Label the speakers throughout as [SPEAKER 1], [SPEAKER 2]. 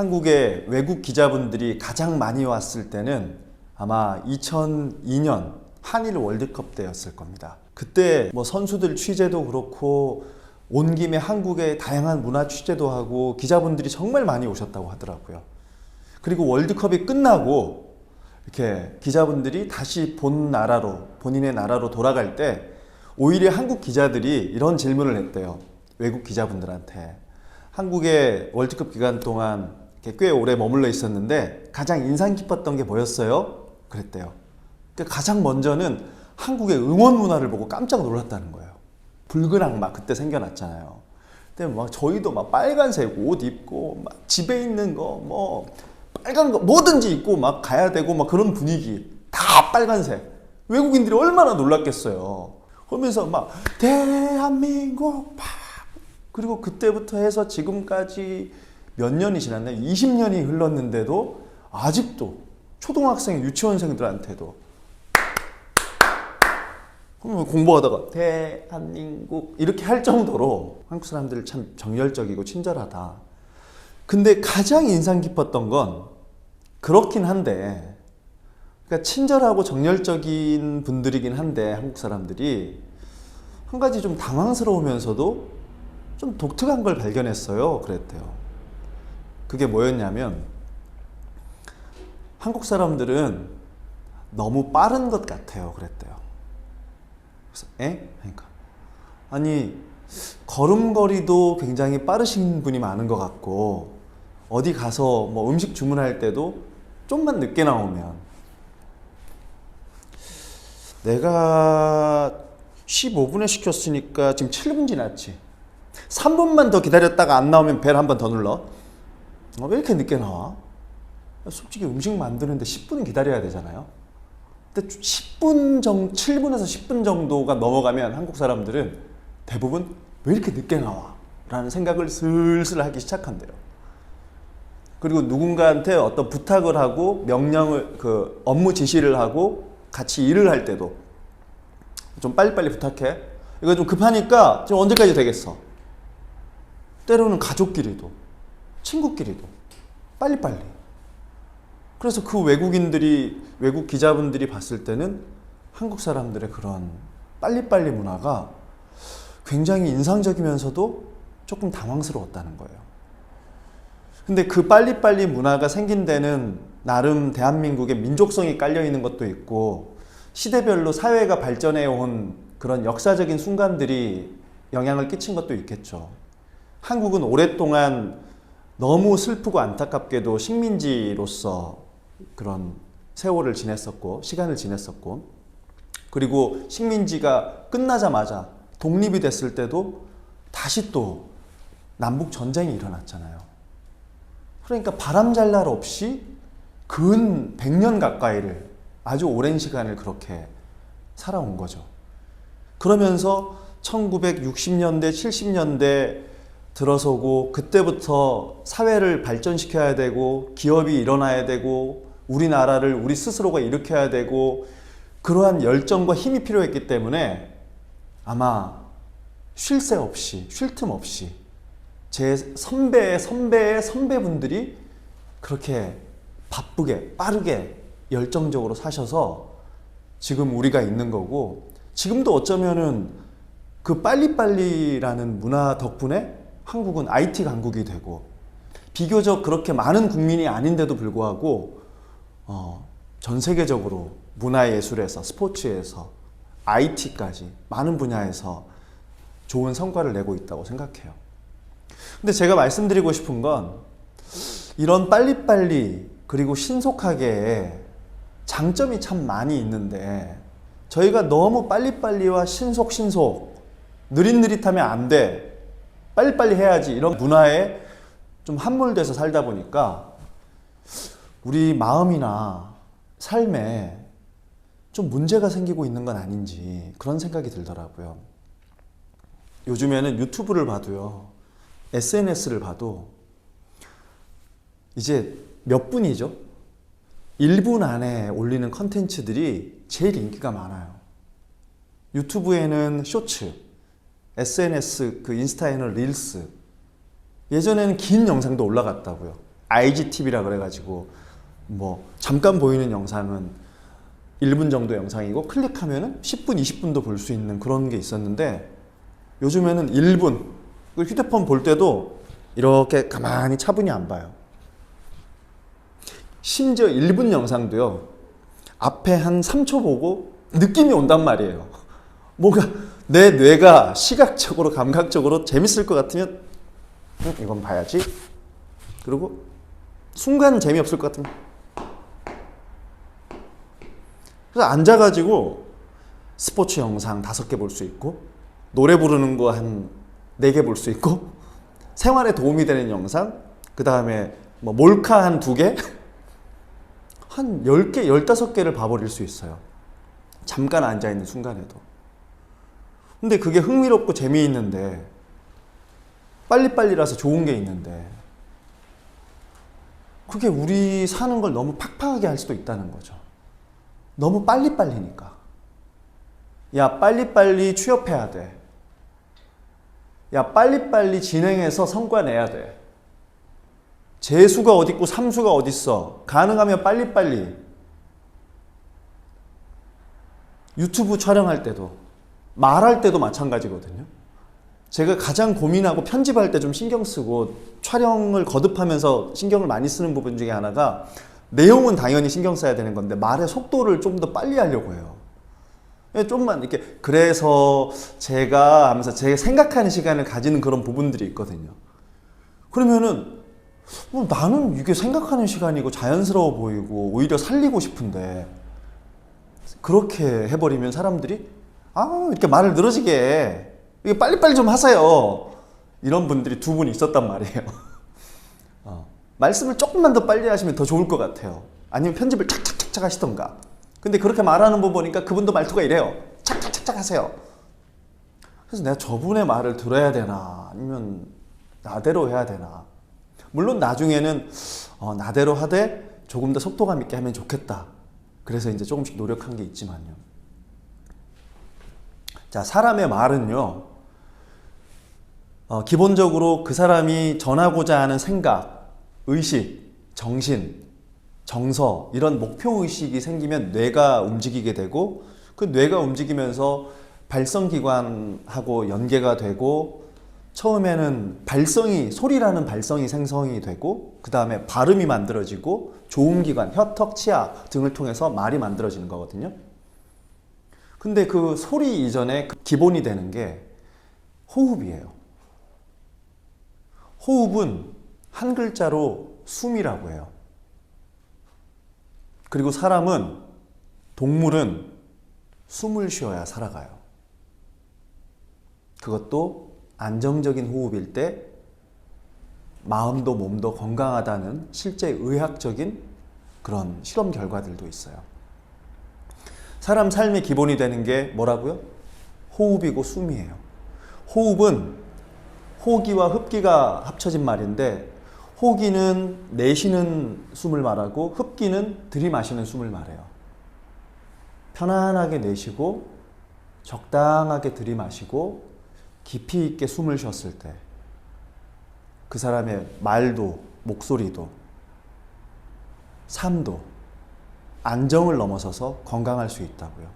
[SPEAKER 1] 한국에 외국 기자분들이 가장 많이 왔을 때는 아마 2002년 한일 월드컵 때였을 겁니다. 그때 뭐 선수들 취재도 그렇고 온 김에 한국의 다양한 문화 취재도 하고 기자분들이 정말 많이 오셨다고 하더라고요. 그리고 월드컵이 끝나고 이렇게 기자분들이 다시 본 나라로 본인의 나라로 돌아갈 때 오히려 한국 기자들이 이런 질문을 했대요. 외국 기자분들한테 한국의 월드컵 기간 동안 꽤 오래 머물러 있었는데 가장 인상 깊었던 게 뭐였어요? 그랬대요. 그러니까 가장 먼저는 한국의 응원 문화를 보고 깜짝 놀랐다는 거예요. 붉은 악마 그때 생겨났잖아요. 근데 막 저희도 막 빨간색 옷 입고 막 집에 있는 거 뭐 빨간 거 뭐든지 입고 막 가야 되고 막 그런 분위기 다 빨간색. 외국인들이 얼마나 놀랐겠어요. 그러면서 막 대한민국 막 그리고 그때부터 해서 지금까지 몇 년이 지났나요? 20년이 흘렀는데도 아직도 초등학생, 유치원생들한테도 그러면 공부하다가 대한민국 이렇게 할 정도로 한국 사람들 참 정열적이고 친절하다. 근데 가장 인상 깊었던 건 그렇긴 한데 그러니까 친절하고 정열적인 분들이긴 한데 한국 사람들이 한 가지 좀 당황스러우면서도 좀 독특한 걸 발견했어요. 그랬대요. 그게 뭐였냐면 한국 사람들은 너무 빠른 것 같아요. 그랬대요. 그래서 에? 그러니까 아니 걸음걸이도 굉장히 빠르신 분이 많은 것 같고 어디 가서 뭐 음식 주문할 때도 좀만 늦게 나오면 내가 15분에 시켰으니까 지금 7분 지났지 3분만 더 기다렸다가 안 나오면 벨 한 번 더 눌러 어, 왜 이렇게 늦게 나와? 솔직히 음식 만드는데 10분 기다려야 되잖아요 근데 10분 정 7분에서 10분 정도가 넘어가면 한국 사람들은 대부분 왜 이렇게 늦게 나와? 라는 생각을 슬슬 하기 시작한대요. 그리고 누군가한테 어떤 부탁을 하고 명령을 그 업무 지시를 하고 같이 일을 할 때도 좀 빨리빨리 부탁해. 이거 좀 급하니까 지금 언제까지 되겠어? 때로는 가족끼리도 친구끼리도 빨리빨리. 그래서 그 외국인들이 외국 기자분들이 봤을 때는 한국 사람들의 그런 빨리빨리 문화가 굉장히 인상적이면서도 조금 당황스러웠다는 거예요. 근데 그 빨리빨리 문화가 생긴 데는 나름 대한민국의 민족성이 깔려 있는 것도 있고 시대별로 사회가 발전해 온 그런 역사적인 순간들이 영향을 끼친 것도 있겠죠. 한국은 오랫동안 너무 슬프고 안타깝게도 식민지로서 그런 세월을 지냈었고 시간을 지냈었고 그리고 식민지가 끝나자마자 독립이 됐을 때도 다시 또 남북 전쟁이 일어났잖아요. 그러니까 바람잘 날 없이 근 100년 가까이를 아주 오랜 시간을 그렇게 살아온 거죠. 그러면서 1960년대, 70년대 들어서고 그때부터 사회를 발전시켜야 되고 기업이 일어나야 되고 우리나라를 우리 스스로가 일으켜야 되고 그러한 열정과 힘이 필요했기 때문에 아마 쉴 새 없이 쉴 틈 없이 제 선배의 선배의 선배분들이 그렇게 바쁘게 빠르게 열정적으로 사셔서 지금 우리가 있는 거고 지금도 어쩌면은 그 빨리빨리라는 문화 덕분에 한국은 IT 강국이 되고 비교적 그렇게 많은 국민이 아닌데도 불구하고 어, 전 세계적으로 문화예술에서 스포츠에서 IT까지 많은 분야에서 좋은 성과를 내고 있다고 생각해요. 근데 제가 말씀드리고 싶은 건 이런 빨리빨리 그리고 신속하게 장점이 참 많이 있는데 저희가 너무 빨리빨리와 신속신속 느릿느릿하면 안 돼. 빨리빨리 해야지. 이런 문화에 좀 함몰돼서 살다 보니까 우리 마음이나 삶에 좀 문제가 생기고 있는 건 아닌지 그런 생각이 들더라고요. 요즘에는 유튜브를 봐도요, SNS를 봐도 이제 몇 분이죠? 1분 안에 올리는 컨텐츠들이 제일 인기가 많아요. 유튜브에는 쇼츠, SNS, 그 인스타에는 릴스. 예전에는 긴 영상도 올라갔다고요. IGTV라 그래가지고 뭐 잠깐 보이는 영상은 1분 정도 영상이고 클릭하면은 10분, 20분도 볼 수 있는 그런 게 있었는데 요즘에는 1분 그 휴대폰 볼 때도 이렇게 가만히 차분히 안 봐요. 심지어 1분 영상도요. 앞에 한 3초 보고 느낌이 온단 말이에요. 뭔가 내 뇌가 시각적으로 감각적으로 재밌을 것 같으면 음, 이건 봐야지. 그리고 순간 재미없을 것 같으면 그래서 앉아가지고 스포츠 영상 다섯 개 볼 수 있고 노래 부르는 거 한 네 개 볼 수 있고 생활에 도움이 되는 영상 그 다음에 뭐 몰카 한 두 개? 한 10개, 15개를 봐버릴 수 있어요. 잠깐 앉아있는 순간에도. 근데 그게 흥미롭고 재미있는데 빨리빨리라서 좋은 게 있는데 그게 우리 사는 걸 너무 팍팍하게 할 수도 있다는 거죠. 너무 빨리빨리니까. 야, 빨리빨리 취업해야 돼. 야, 빨리빨리 진행해서 성과 내야 돼. 재수가 어디 있고 삼수가 어디 있어. 가능하면 빨리빨리. 유튜브 촬영할 때도 말할 때도 마찬가지거든요. 제가 가장 고민하고 편집할 때 좀 신경 쓰고 촬영을 거듭하면서 신경을 많이 쓰는 부분 중에 하나가 내용은 당연히 신경 써야 되는 건데 말의 속도를 좀 더 빨리 하려고 해요. 예, 좀만 이렇게 그래서 제가 하면서 제가 생각하는 시간을 가지는 그런 부분들이 있거든요. 그러면은 뭐 나는 이게 생각하는 시간이고 자연스러워 보이고 오히려 살리고 싶은데 그렇게 해버리면 사람들이 아 이렇게 말을 늘어지게 해. 이게 빨리빨리 좀 하세요. 이런 분들이 두 분 있었단 말이에요. 어, 말씀을 조금만 더 빨리 하시면 더 좋을 것 같아요. 아니면 편집을 착착착착 하시던가. 근데 그렇게 말하는 거 보니까 그분도 말투가 이래요. 착착착착 하세요. 그래서 내가 저분의 말을 들어야 되나 아니면 나대로 해야 되나. 물론 나중에는 어, 나대로 하되 조금 더 속도감 있게 하면 좋겠다. 그래서 이제 조금씩 노력한 게 있지만요. 자, 사람의 말은요, 어, 기본적으로 그 사람이 전하고자 하는 생각, 의식, 정신, 정서, 이런 목표 의식이 생기면 뇌가 움직이게 되고, 그 뇌가 움직이면서 발성기관하고 연계가 되고, 처음에는 발성이, 소리라는 발성이 생성이 되고, 그 다음에 발음이 만들어지고, 조음기관, 혀, 턱, 치아 등을 통해서 말이 만들어지는 거거든요. 근데 그 소리 이전에 그 기본이 되는 게 호흡이에요. 호흡은 한 글자로 숨이라고 해요. 그리고 사람은, 동물은 숨을 쉬어야 살아가요. 그것도 안정적인 호흡일 때 마음도 몸도 건강하다는 실제 의학적인 그런 실험 결과들도 있어요. 사람 삶의 기본이 되는 게 뭐라고요? 호흡이고 숨이에요. 호흡은 호기와 흡기가 합쳐진 말인데 호기는 내쉬는 숨을 말하고 흡기는 들이마시는 숨을 말해요. 편안하게 내쉬고 적당하게 들이마시고 깊이 있게 숨을 쉬었을 때 그 사람의 말도 목소리도 삶도 안정을 넘어서서 건강할 수 있다고요.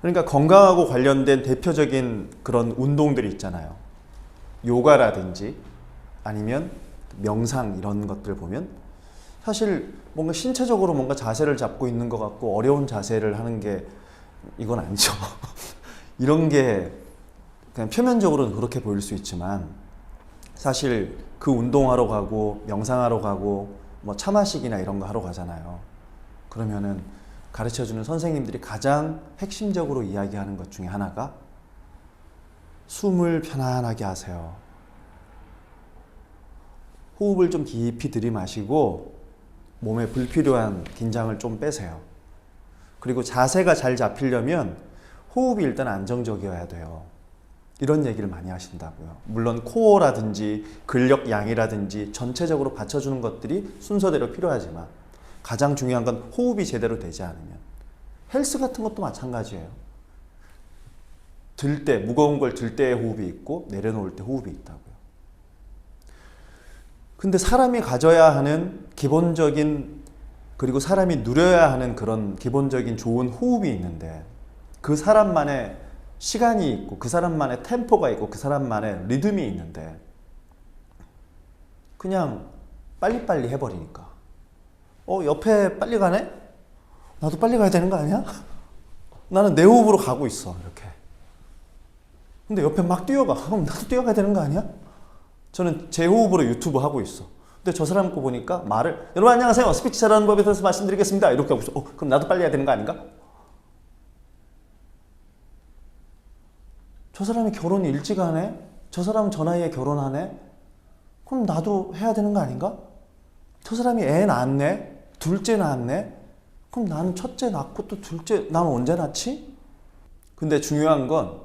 [SPEAKER 1] 그러니까 건강하고 관련된 대표적인 그런 운동들이 있잖아요. 요가라든지 아니면 명상 이런 것들 보면 사실 뭔가 신체적으로 뭔가 자세를 잡고 있는 것 같고 어려운 자세를 하는 게 이건 아니죠. 이런 게 그냥 표면적으로는 그렇게 보일 수 있지만 사실 그 운동하러 가고 명상하러 가고 뭐 차 마시기나 이런 거 하러 가잖아요. 그러면은 가르쳐 주는 선생님들이 가장 핵심적으로 이야기하는 것 중에 하나가 숨을 편안하게 하세요. 호흡을 좀 깊이 들이마시고 몸에 불필요한 긴장을 좀 빼세요. 그리고 자세가 잘 잡히려면 호흡이 일단 안정적이어야 돼요. 이런 얘기를 많이 하신다고요. 물론 코어라든지 근력 양이라든지 전체적으로 받쳐주는 것들이 순서대로 필요하지만 가장 중요한 건 호흡이 제대로 되지 않으면 헬스 같은 것도 마찬가지예요. 들 때, 무거운 걸 들 때의 호흡이 있고 내려놓을 때 호흡이 있다고요. 근데 사람이 가져야 하는 기본적인 그리고 사람이 누려야 하는 그런 기본적인 좋은 호흡이 있는데 그 사람만의 시간이 있고 그 사람만의 템포가 있고 그 사람만의 리듬이 있는데 그냥 빨리빨리 해버리니까 어 옆에 빨리 가네? 나도 빨리 가야 되는 거 아니야? 나는 내 호흡으로 가고 있어 이렇게 근데 옆에 막 뛰어가 그럼 나도 뛰어가야 되는 거 아니야? 저는 제 호흡으로 유튜브 하고 있어 근데 저 사람 거 보니까 말을 여러분 안녕하세요 스피치 잘하는 법에 대해서 말씀드리겠습니다 이렇게 하고 있어 어, 그럼 나도 빨리 해야 되는 거 아닌가? 저 사람이 결혼 일찍 하네? 저 사람은 저 나이에 결혼하네? 그럼 나도 해야 되는 거 아닌가? 저 사람이 애 낳았네? 둘째 낳았네? 그럼 나는 첫째 낳고 또 둘째, 나는 언제 낳지? 근데 중요한 건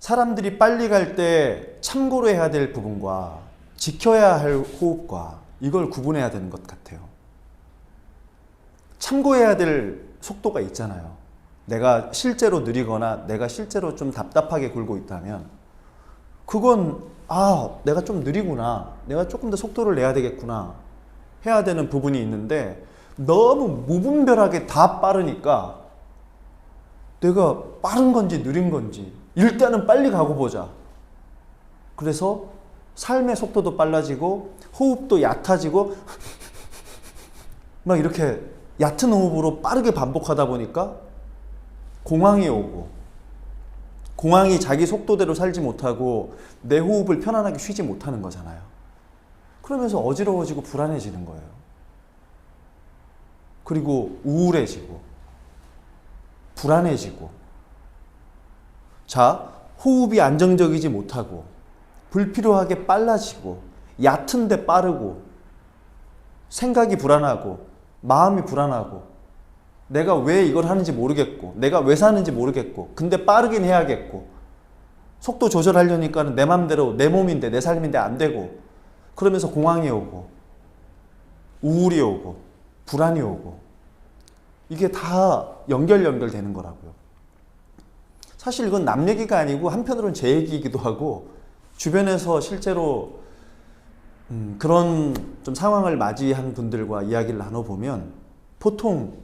[SPEAKER 1] 사람들이 빨리 갈 때 참고로 해야 될 부분과 지켜야 할 호흡과 이걸 구분해야 되는 것 같아요. 참고해야 될 속도가 있잖아요. 내가 실제로 느리거나 내가 실제로 좀 답답하게 굴고 있다면 그건 아 내가 좀 느리구나 내가 조금 더 속도를 내야 되겠구나 해야 되는 부분이 있는데 너무 무분별하게 다 빠르니까 내가 빠른 건지 느린 건지 일단은 빨리 가고 보자 그래서 삶의 속도도 빨라지고 호흡도 얕아지고 막 이렇게 얕은 호흡으로 빠르게 반복하다 보니까 공황이 오고 공황이 자기 속도대로 살지 못하고 내 호흡을 편안하게 쉬지 못하는 거잖아요. 그러면서 어지러워지고 불안해지는 거예요. 그리고 우울해지고 불안해지고 자, 호흡이 안정적이지 못하고 불필요하게 빨라지고 얕은데 빠르고 생각이 불안하고 마음이 불안하고 내가 왜 이걸 하는지 모르겠고 내가 왜 사는지 모르겠고 근데 빠르긴 해야겠고 속도 조절하려니까는 내 맘대로 내 몸인데 내 삶인데 안 되고 그러면서 공황이 오고 우울이 오고 불안이 오고 이게 다 연결 연결되는 거라고요. 사실 이건 남 얘기가 아니고 한편으로는 제 얘기이기도 하고 주변에서 실제로 음, 그런 좀 상황을 맞이한 분들과 이야기를 나눠보면 보통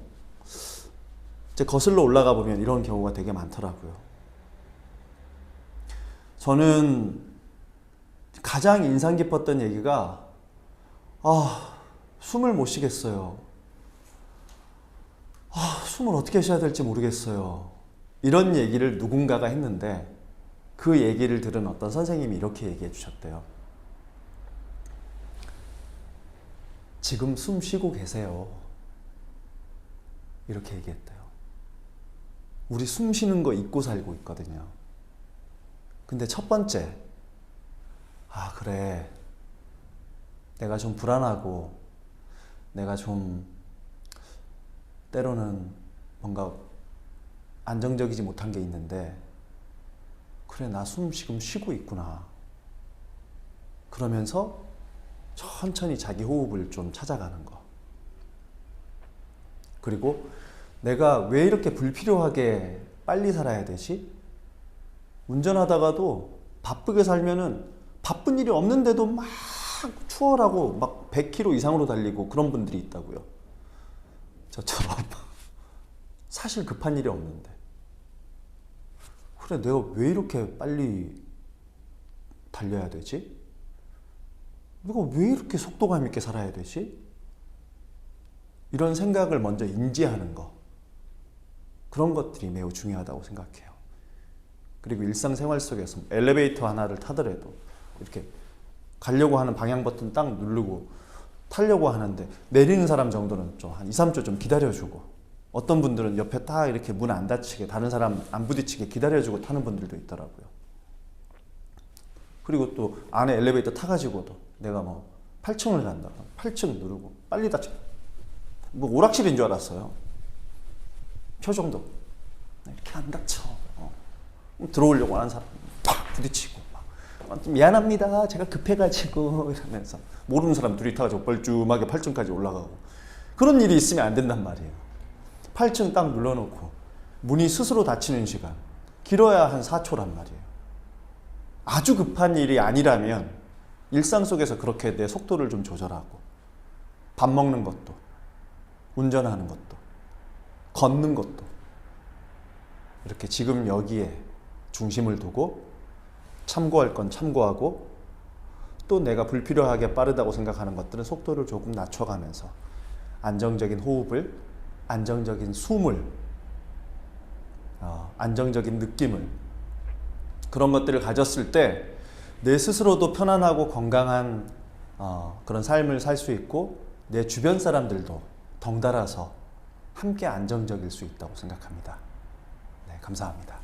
[SPEAKER 1] 이제 거슬러 올라가 보면 이런 경우가 되게 많더라고요. 저는 가장 인상 깊었던 얘기가 아 숨을 못 쉬겠어요. 아 숨을 어떻게 쉬어야 될지 모르겠어요. 이런 얘기를 누군가가 했는데 그 얘기를 들은 어떤 선생님이 이렇게 얘기해 주셨대요. 지금 숨 쉬고 계세요. 이렇게 얘기했대요. 우리 숨 쉬는 거 잊고 살고 있거든요. 근데 첫 번째, 아, 그래. 내가 좀 불안하고, 내가 좀, 때로는 뭔가 안정적이지 못한 게 있는데, 그래, 나 숨 지금 쉬고 있구나. 그러면서 천천히 자기 호흡을 좀 찾아가는 거. 그리고 내가 왜 이렇게 불필요하게 빨리 살아야 되지? 운전하다가도 바쁘게 살면은 바쁜 일이 없는데도 막 추월하고 막 100km 이상으로 달리고 그런 분들이 있다고요. 저처럼 사실 급한 일이 없는데. 그래, 내가 왜 이렇게 빨리 달려야 되지? 내가 왜 이렇게 속도감 있게 살아야 되지? 이런 생각을 먼저 인지하는 거. 그런 것들이 매우 중요하다고 생각해요. 그리고 일상생활 속에서 엘리베이터 하나를 타더라도 이렇게 가려고 하는 방향 버튼 딱 누르고 타려고 하는데 내리는 사람 정도는 좀 한 2, 3초 좀 기다려주고 어떤 분들은 옆에 딱 이렇게 문 안 닫히게 다른 사람 안 부딪히게 기다려주고 타는 분들도 있더라고요. 그리고 또 안에 엘리베이터 타가지고도 내가 뭐 8층을 간다. 8층 누르고 빨리 닫혀. 뭐 오락실인 줄 알았어요. 표정도 이렇게 안 닫혀. 어. 들어오려고 하는 사람 팍 부딪히고 좀 미안합니다. 제가 급해가지고 이러면서 모르는 사람 둘이 타가지고 뻘쭘하게 8층까지 올라가고 그런 일이 있으면 안 된단 말이에요. 8층 딱 눌러놓고 문이 스스로 닫히는 시간 길어야 한 4초란 말이에요. 아주 급한 일이 아니라면 일상 속에서 그렇게 내 속도를 좀 조절하고 밥 먹는 것도 운전하는 것도 걷는 것도 이렇게 지금 여기에 중심을 두고 참고할 건 참고하고 또 내가 불필요하게 빠르다고 생각하는 것들은 속도를 조금 낮춰가면서 안정적인 호흡을 안정적인 숨을 어, 안정적인 느낌을 그런 것들을 가졌을 때 내 스스로도 편안하고 건강한 어, 그런 삶을 살 수 있고 내 주변 사람들도 덩달아서 함께 안정적일 수 있다고 생각합니다. 네, 감사합니다.